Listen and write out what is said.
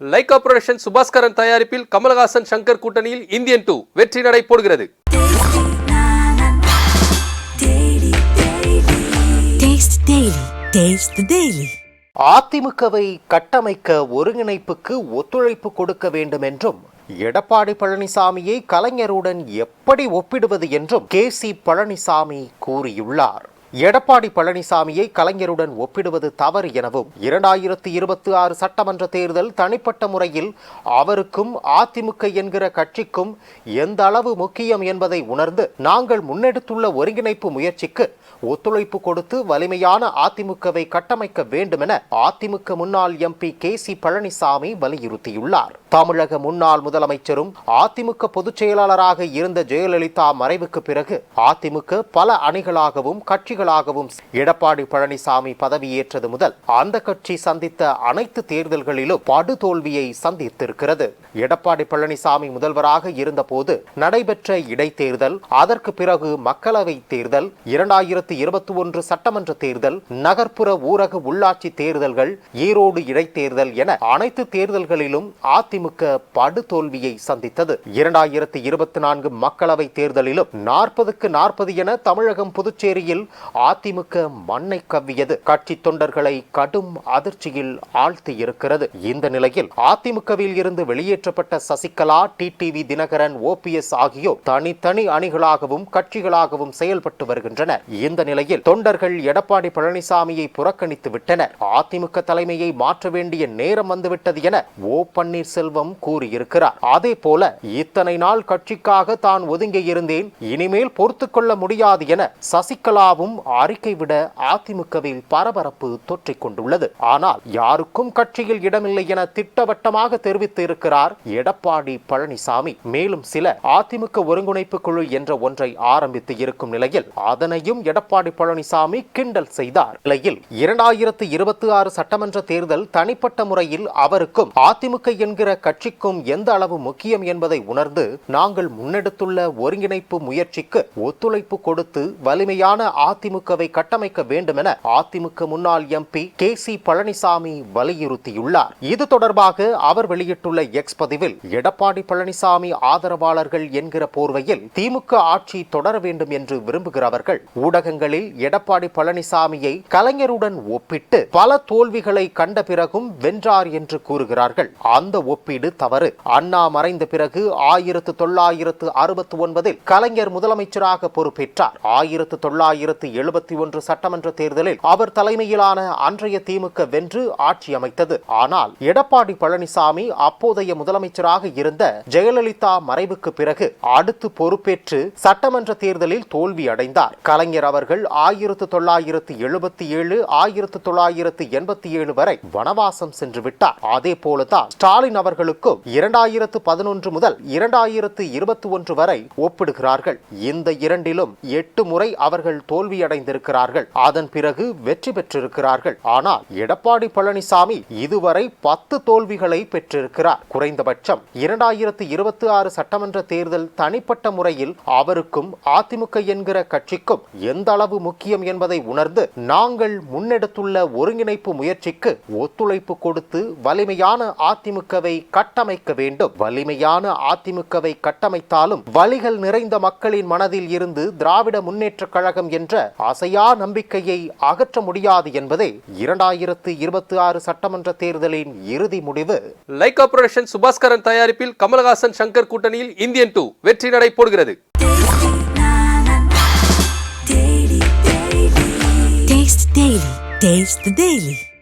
Lyca production Subaskaran தயாரிப்பில் கமலஹாசன் சங்கர் கூட்டணியில் Indian two வெற்றி நடை போடுகிறது. அதிமுகவை கட்டமைக்க ஒருங்கிணைப்புக்கு ஒத்துழைப்பு கொடுக்க வேண்டும் என்றும் எடப்பாடி பழனிசாமியை கலைஞருடன் எப்படி ஒப்பிடுவது என்றும் கே சி பழனிசாமி கூறியுள்ளார். எடப்பாடி பழனிசாமியை கலைஞருடன் ஒப்பிடுவது தவறு எனவும் இரண்டாயிரத்தி இருபத்தி ஆறு சட்டமன்ற தேர்தல் தனிப்பட்ட முறையில் அவருக்கும் அதிமுக என்கிற கட்சிக்கும் எந்த அளவு முக்கியம் என்பதை உணர்ந்து நாங்கள் முன்னெடுத்துள்ள ஒருங்கிணைப்பு முயற்சிக்கு ஒத்துழைப்பு கொடுத்து வலிமையான அதிமுகவை கட்டமைக்க வேண்டுமென அதிமுக முன்னாள் எம்பி கே சி பழனிசாமி வலியுறுத்தியுள்ளார். தமிழக முன்னாள் முதலமைச்சரும் அதிமுக பொதுச் செயலாளராக இருந்த ஜெயலலிதா மறைவுக்கு பிறகு அதிமுக பல அணிகளாகவும் கட்சிகளாகவும் எடப்பாடி பழனிசாமி பதவியேற்றது முதல் அந்த கட்சி சந்தித்த அனைத்து தேர்தல்களிலும் படுதோல்வியை சந்தித்திருக்கிறது. எடப்பாடி பழனிசாமி முதல்வராக இருந்தபோது நடைபெற்ற இடைத்தேர்தல் அதற்கு பிறகு மக்களவை தேர்தல் இரண்டாயிரத்தி இருபத்தி ஒன்று சட்டமன்ற தேர்தல் நகர்ப்புற ஊரக உள்ளாட்சி தேர்தல்கள் ஈரோடு இடைத்தேர்தல் என அனைத்து தேர்தல்களிலும் அதிமுக படுதோல்வியை சந்தித்தது. இரண்டாயிரத்தி இருபத்தி நான்கு மக்களவை தேர்தலிலும் நாற்பதுக்கு நாற்பது என தமிழகம் புதுச்சேரியில் அதிமுக மண்ணை கவ்வியது. கட்சி தொண்டர்களை கடும் அதிர்ச்சியில் ஆழ்த்தியிருக்கிறது. இந்த நிலையில் அதிமுகவில் இருந்து வெளியேற்றப்பட்ட சசிகலா டிடிவி தினகரன் ஓபிஎஸ் ஆகியோர் தனித்தனி அணிகளாகவும் கட்சிகளாகவும் செயல்பட்டு வருகின்றனர். இந்த நிலையில் தொண்டர்கள் எடப்பாடி பழனிசாமியை புறக்கணித்து விட்டனர். அதிமுக தலைமையை மாற்ற வேண்டிய நேரம் வந்துவிட்டது என ஓ பன்னீர்செல்வம் செல்வம் கூறியிருக்கிறார். அதே போல இத்தனை நாள் கட்சிக்காக தான் ஒதுங்கி இருந்தேன். இனிமேல் பொறுத்து கொள்ள முடியாது என சசிகலாவும் அறிக்கை விட அதிமுகவில் பரபரப்பு தொற்றிக் கொண்டுள்ளது. ஆனால் யாருக்கும் கட்சியில் இடமில்லை என திட்டவட்டமாக தெரிவித்து இருக்கிறார் எடப்பாடி பழனிசாமி. மேலும் சில அதிமுக ஒருங்கிணைப்பு குழு என்ற ஒன்றை ஆரம்பித்து இருக்கும் நிலையில் அதனையும் எடப்பாடி பழனிசாமி கிண்டல் செய்தார். நிலையில் இரண்டாயிரத்து இருபத்தி ஆறு சட்டமன்ற தேர்தல் தனிப்பட்ட முறையில் அவருக்கும் அதிமுக என்கிற கட்சிக்கும் எந்த அளவு முக்கியம் என்பதை உணர்ந்து நாங்கள் முன்னெடுத்துள்ள ஒருங்கிணைப்பு முயற்சிக்கு ஒத்துழைப்பு கொடுத்து வலிமையான அதிமுகவை கட்டமைக்க வேண்டும் என அதிமுக முன்னாள் எம்பி கே சி பழனிசாமி வலியுறுத்தியுள்ளார். இது தொடர்பாக அவர் வெளியிட்டுள்ள எக்ஸ் பதிவில் எடப்பாடி பழனிசாமி ஆதரவாளர்கள் என்கிற போர்வையில் திமுக ஆட்சி தொடர வேண்டும் என்று விரும்புகிறவர்கள் ஊடகங்களில் எடப்பாடி பழனிசாமியை கலைஞருடன் ஒப்பிட்டு பல தோல்விகளை கண்ட பிறகும் வென்றார் என்று கூறுகிறார்கள். அந்த ஒப்பீடு தவறு. அண்ணா மறைந்த பிறகு ஆயிரத்து தொள்ளாயிரத்து அறுபத்தி ஒன்பதில் கலைஞர் முதலமைச்சராக பொறுப்பேற்றார். ஆயிரத்து தொள்ளாயிரத்து எழுபத்தி ஒன்று சட்டமன்ற தேர்தலில் அவர் தலைமையிலான அன்றைய திமுக வென்று ஆட்சி அமைத்தது. ஆனால் எடப்பாடி பழனிசாமி அப்போதைய முதலமைச்சராக இருந்த ஜெயலலிதா மறைவுக்கு பிறகு அடுத்து பொறுப்பேற்று சட்டமன்ற தேர்தலில் தோல்வி அடைந்தார். கலைஞர் அவர்கள் ஆயிரத்து தொள்ளாயிரத்து எழுபத்தி ஏழு ஆயிரத்து தொள்ளாயிரத்து எண்பத்தி ஏழு வரை வனவாசம் சென்று விட்டார். அதே போலதான் ஸ்டாலின் அவர்களுக்கும் இரண்டாயிரத்து பதினொன்று முதல் இரண்டாயிரத்து இருபத்தி ஒன்று வரை ஒப்பிடுகிறார்கள். இந்த இரண்டிலும் எட்டு முறை அவர்கள் தோல்வியடைந்திருக்கிறார்கள். அதன் பிறகு வெற்றி பெற்றிருக்கிறார்கள். ஆனால் எடப்பாடி பழனிசாமி இதுவரை பத்து தோல்விகளை பெற்றிருக்கிறார். குறைந்தபட்சம் இரண்டாயிரத்து இருபத்தி ஆறு சட்டமன்ற தேர்தல் தனிப்பட்ட முறையில் அவருக்கும் அதிமுக என்கிற கட்சிக்கும் எந்த அளவு முக்கியம் என்பதை உணர்ந்து நாங்கள் முன்னெடுத்துள்ள ஒருங்கிணைப்பு முயற்சிக்கு ஒத்துழைப்பு கொடுத்து வலிமையான அதிமுகவை கட்டமைக்க வேண்டும் வலிமையான அதிமுகவை கட்டமைத்தாலும் வழிகள் நிறைந்த மக்களின் மனதில் இருந்து திராவிட முன்னேற்ற கழகம் என்ற அசையா நம்பிக்கையை அகற்ற முடியாது என்பதே இரண்டாயிரத்து இருபத்தி ஆறு சட்டமன்ற தேர்தலின் இறுதி முடிவு லைகா புரொடக்ஷன் சுபாஸ்கரன் தயாரிப்பில் கமலஹாசன் சங்கர் கூட்டணியில் இந்தியன் டூ வெற்றி நடை போடுகிறது. Taste the Daily.